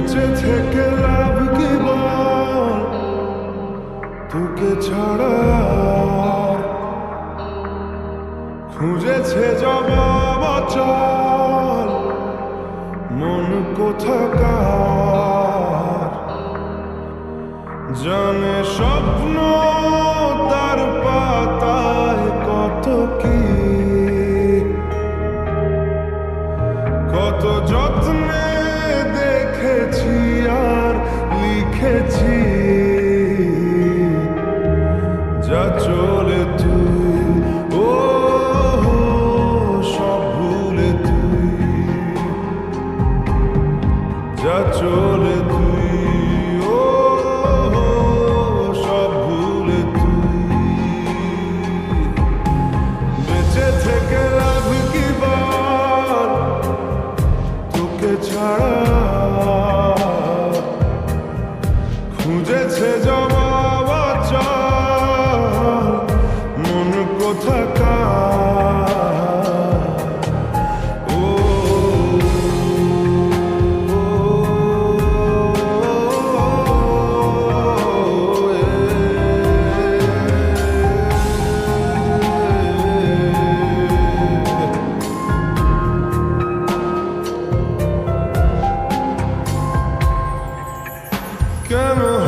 বেঁচে থেকে লাভ কি বল? তোকে ছাড়া খুঁজেছে জবাব চল মন কোথাকার? জানে স্বপ্ন তার পাতায় কত কি? কত যত্নে ছাড়া Come on.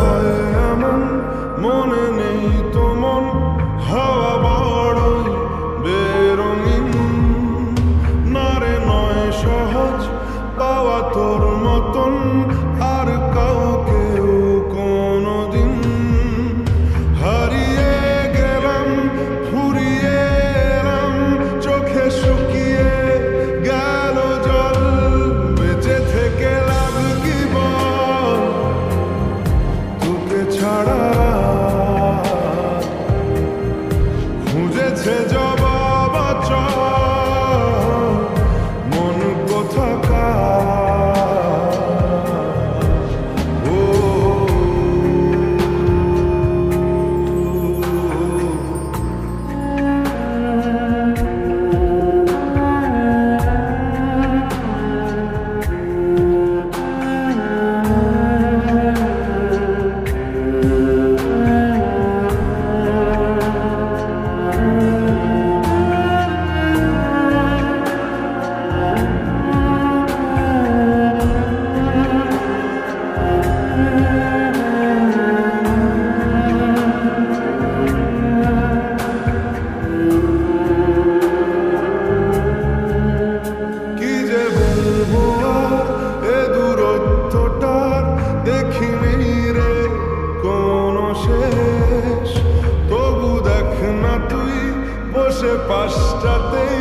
পাশটাতেই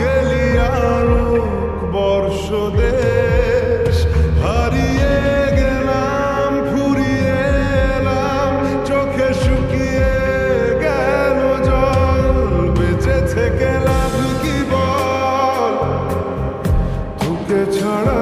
গেলি আলোক বর্ষ দেশ হারিয়ে গেলাম, ফুরিয়ে এলাম, চোখে শুকিয়ে গেল জল, বেঁচে থেকে লাভ কি বল? তোকে ছাড়া